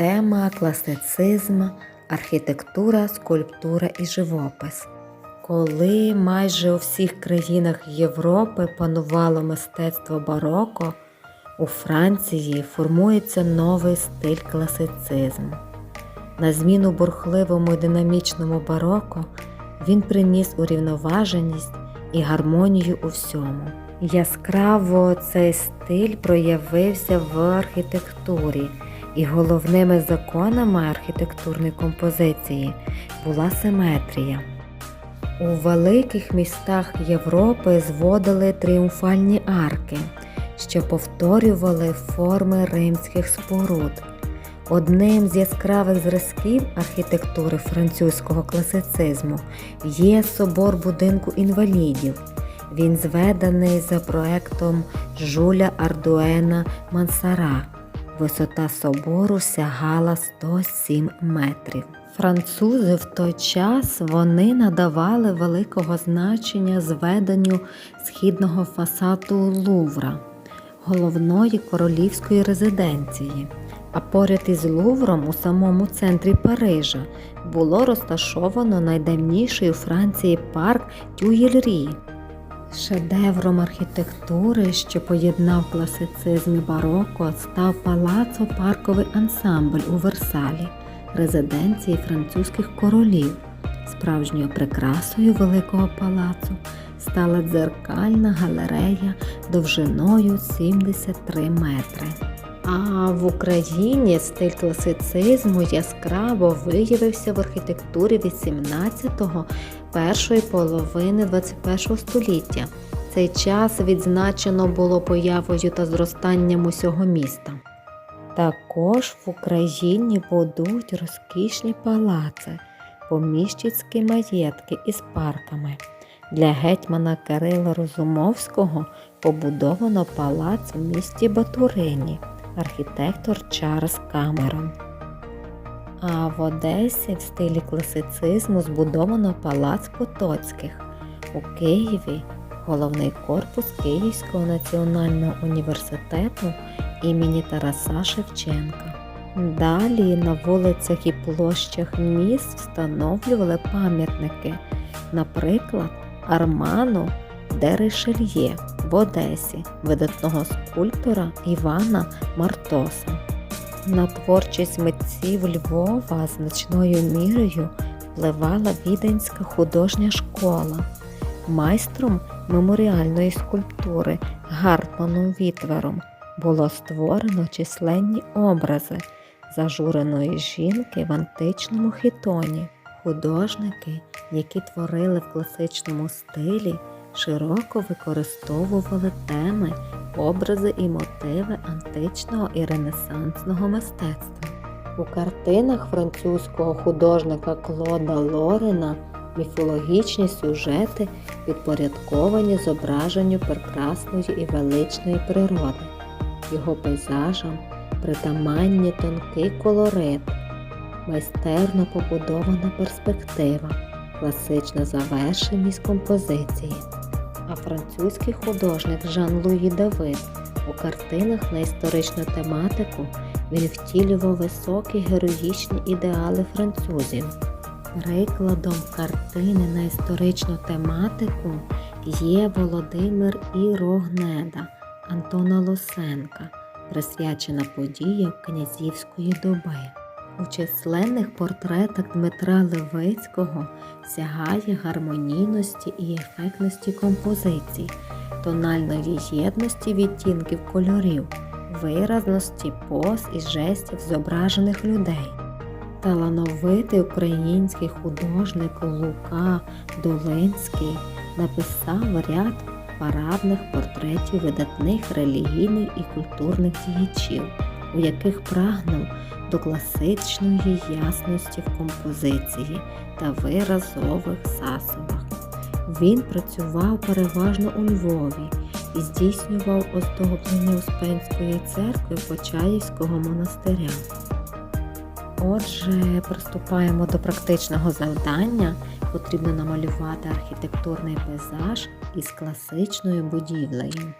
Тема класицизм, архітектура, скульптура і живопис. Коли майже у всіх країнах Європи панувало мистецтво бароко, у Франції формується новий стиль класицизм. На зміну бурхливому і динамічному бароко він приніс урівноваженість і гармонію у всьому. Яскраво цей стиль проявився в архітектурі, і головними законами архітектурної композиції була симетрія. У великих містах Європи зводили тріумфальні арки, що повторювали форми римських споруд. Одним з яскравих зразків архітектури французького класицизму є собор будинку інвалідів. Він зведений за проектом Жуля Ардуена Мансара. Висота собору сягала 107 метрів. Французи в той час вони надавали великого значення зведенню східного фасаду Лувра, головної королівської резиденції. А поряд із Лувром у самому центрі Парижа було розташовано найдавніший у Франції парк Тюєльрі. Шедевром архітектури, що поєднав класицизм і бароко, став палацо-парковий ансамбль у Версалі, резиденції французьких королів. Справжньою прикрасою великого палацу стала дзеркальна галерея довжиною 73 метри. А в Україні стиль класицизму яскраво виявився в архітектурі 18-го, першої половини 21 століття. Цей час відзначено було появою та зростанням усього міста. Також в Україні будують розкішні палаци, поміщицькі маєтки із парками. Для гетьмана Кирила Розумовського побудовано палац в місті Батурині архітектор Чарльз Камерон. А в Одесі в стилі класицизму збудовано палац Потоцьких. У Києві головний корпус Київського національного університету імені Тараса Шевченка. Далі на вулицях і площах міст встановлювали пам'ятники, наприклад, Арману де Ришельє в Одесі видатного скульптора Івана Мартоса. На творчість митців Львова значною мірою впливала віденська художня школа. Майстром меморіальної скульптури Гартманом Вітвером було створено численні образи зажуреної жінки в античному хітоні. Художники, які творили в класичному стилі, широко використовували теми, образи і мотиви античного і ренесансного мистецтва. У картинах французького художника Клода Лорена міфологічні сюжети підпорядковані зображенню прекрасної і величної природи, його пейзажам притаманні тонкий колорит, майстерно побудована перспектива, класична завершеність композиції а французький художник Жан-Луї Давид у картинах на історичну тематику він втілював високі героїчні ідеали французів. Прикладом картини на історичну тематику є Володимир і Рогнеда Антона Лосенка, присвячена подіям князівської доби. У численних портретах Дмитра Левицького сягає гармонійності і ефектності композицій, тональної єдності відтінків кольорів, виразності поз і жестів зображених людей. Талановитий український художник Лука Долинський написав ряд парадних портретів видатних релігійних і культурних діячів, у яких прагнув до класичної ясності в композиції та виразових засобах. Він працював переважно у Львові і здійснював оздоблення Успенської церкви Почаївського монастиря. Отже, приступаємо до практичного завдання. Потрібно намалювати архітектурний пейзаж із класичною будівлею.